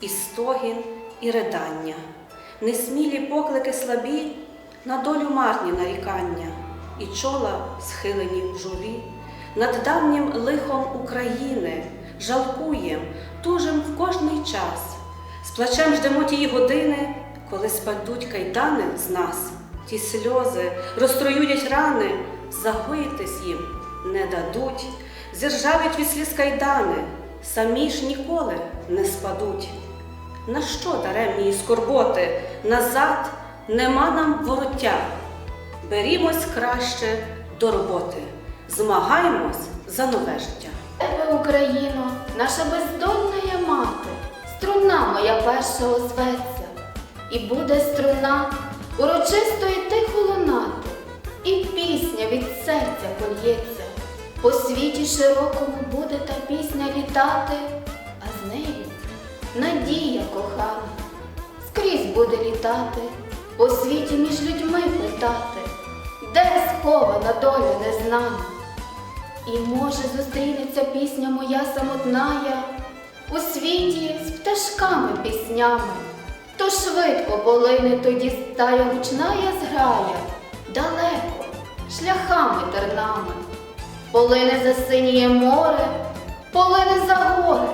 і стогін, і ридання, несмілі поклики слабі, на долю марні нарікання, і чола схилені в журі, над давнім лихом України, жалкуєм, тужим в кожний час, з плачем ждемо тії години, коли спадуть кайдани з нас, ті сльози розтроюють рани, загоїтись їм не дадуть, зіржавить від сліз кайдани, самі ж ніколи не спадуть. На що даремні скорботи? Назад нема нам вороття. Берімось краще до роботи, змагаємось за нове життя. Тебе, Україно, наша бездонна мати, струна моя перша озветься, і буде струна урочисто і тихо лунати, і пісня від серця польється. По світі широкому буде та пісня літати, а з нею надія кохана. Скрізь буде літати, по світі між людьми питати, де схована доля незнана. І може зустрінеться пісня моя самотная у світі з пташками піснями, то швидко полине тоді стая гучная зграя, далеко, шляхами тернами, полине за синіє море, полине за гори,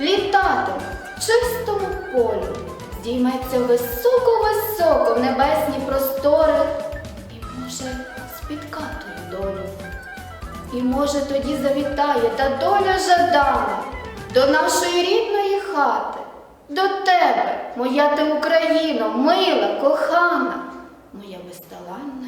літатиме в чистому полю, здійметься високо-високо в небесні простори і може спіткати долю. І може тоді завітає та доля жадана до нашої рідної хати, до тебе, моя ти Україно, мила, кохана, моя безталанна